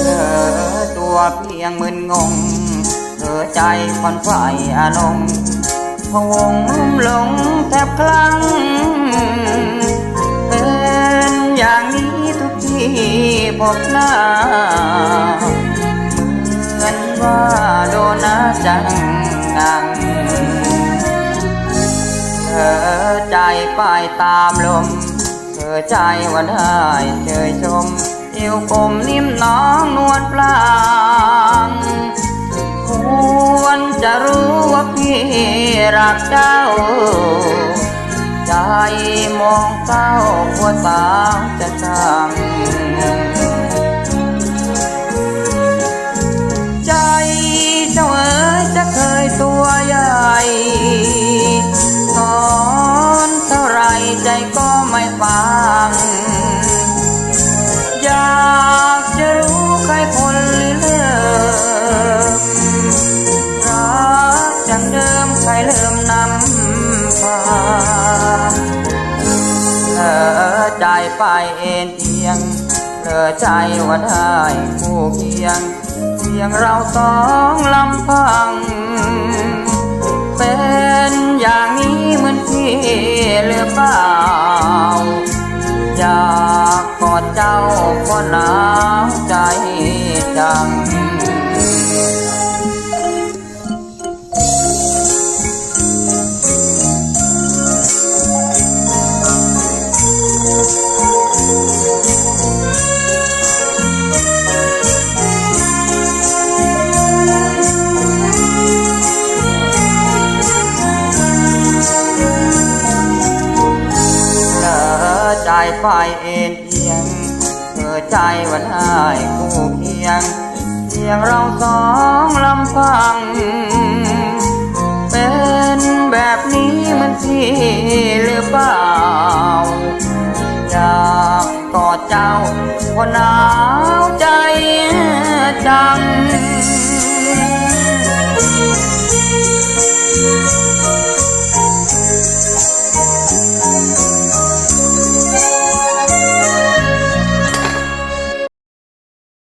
เธอตัวเพียงมึนงงเธอใจควันไฟอานง พวงร่มหลงแทบคลั่งเป็นอย่างนี้ทุกที่พบหน้าเหมือนว่าโดนนะจังงังเธอใจไปตามลมเธอใจว่าได้เชยชมเอวกลมนิ่มน้องนวลปลา รักเจ้า ใจมองเศร้ากลัวตามจะ ไปเอ็นเอียงเธอใจว่าได้คู่เคียงเพียงเราสองลำพัง เป็นอย่างนี้เหมือนพี่หรือเปล่า อยากกอดเจ้าก็หนาวใจจัง ใจไปเอ็นเอียงเธอใจวันหายคู่เคียงเสียงเราสองลำพัง เป็นแบบนี้มันที่หรือเปล่า